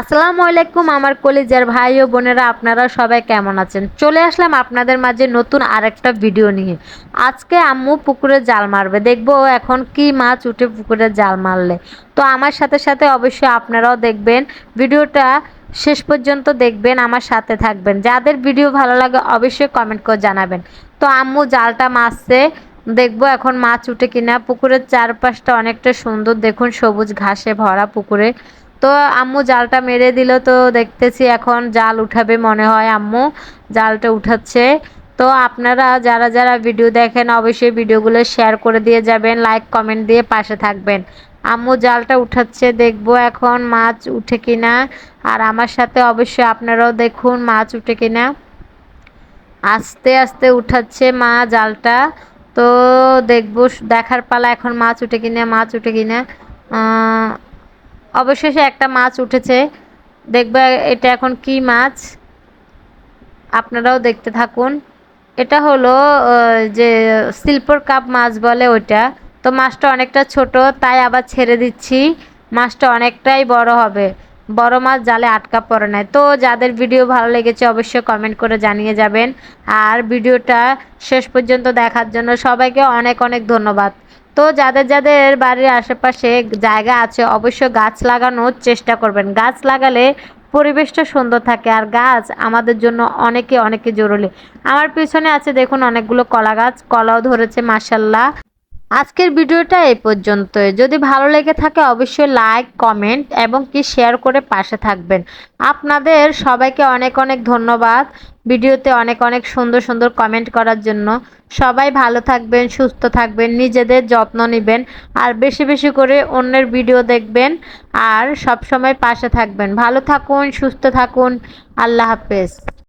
আসসালামু আলাইকুম আমার কলিজার ভাই ও বোনেরা, আপনারা সবাই কেমন আছেন? চলে আসলাম আপনাদের মাঝে নতুন আরেকটা ভিডিও নিয়ে। আজকে আম্মু পুকুরে জাল মারবে। দেখব এখন কি মাছ উঠে পুকুরে জাল মারলে। তো আমার সাথে সাথে অবশ্যই আপনারাও দেখবেন। ভিডিওটা শেষ পর্যন্ত দেখবেন, আমার সাথে থাকবেন। যাদের ভিডিও ভালো লাগে অবশ্যই কমেন্ট করে জানাবেন। তো আম্মু জালটা মারছে। দেখব এখন মাছ উঠে কিনা। পুকুরের চারপাশটা অনেকটা সুন্দর। দেখুন সবুজ ঘাসে ভরা পুকুরে। তো আম্মু জালটা মেরে দিল, তো দেখতেছি এখন জাল উঠাবে মনে হয় আম্মু, জালটা উঠাচ্ছে। তো আপনারা যারা যারা ভিডিও দেখেন, অবশ্যই ভিডিওগুলো শেয়ার করে দিয়ে যাবেন লাইক কমেন্ট দিয়ে পাশে থাকবেন। আম্মু জালটা উঠাচ্ছে, দেখব এখন মাছ উঠে কিনা। আর আমার সাথে অবশ্যই আপনারাও দেখুন মাছ উঠে কিনা। আস্তে আস্তে উঠাচ্ছে মা জালটা। তো দেখব, দেখার পালা এখন মাছ উঠে কিনা, মাছ উঠে কিনা। অবশেষে একটা মাছ উঠেছে। দেখবে এটা এখন কি মাছ? আপনারাও দেখতে থাকুন। এটা হলো যে শিল্পর কাপ মাছ বলে ওইটা। তো মাছটা অনেকটা ছোট, তাই আবার ছেড়ে দিচ্ছি। মাছটা অনেকটাই বড় হবে। বড় মাছ জালে আটকা পড়ে নাই। তো যাদের ভিডিও ভালো লেগেছে অবশ্যই কমেন্ট করে জানিয়ে যাবেন। আর ভিডিওটা শেষ পর্যন্ত দেখার জন্য সবাইকে অনেক অনেক ধন্যবাদ। তো যাদের যাদের বাড়ির আশেপাশে জায়গা আছে, অবশ্যই গাছ লাগানোর চেষ্টা করবেন। গাছ লাগালে পরিবেশটা সুন্দর থাকে আর গাছ আমাদের জন্য অনেকে অনেকে জরুরি। আমার পিছনে আছে দেখুন অনেকগুলো কলা গাছ, কলাও ধরেছে মাসাল্লাহ আজকের ভিডিওটা এই পর্যন্তই। যদি ভালো লেগে থাকে অবশ্যই লাইক কমেন্ট এবং কি শেয়ার করে পাশে থাকবেন। আপনাদের সবাইকে অনেক অনেক ধন্যবাদ ভিডিওতে অনেক অনেক সুন্দর সুন্দর কমেন্ট করার জন্য। সবাই ভালো থাকবেন, সুস্থ থাকবেন, নিজেদের যত্ন নেবেন আর বেশি বেশি করে অন্যের ভিডিও দেখবেন আর সব সময় পাশে থাকবেন। ভালো থাকুন, সুস্থ থাকুন। আল্লাহ হাফেজ।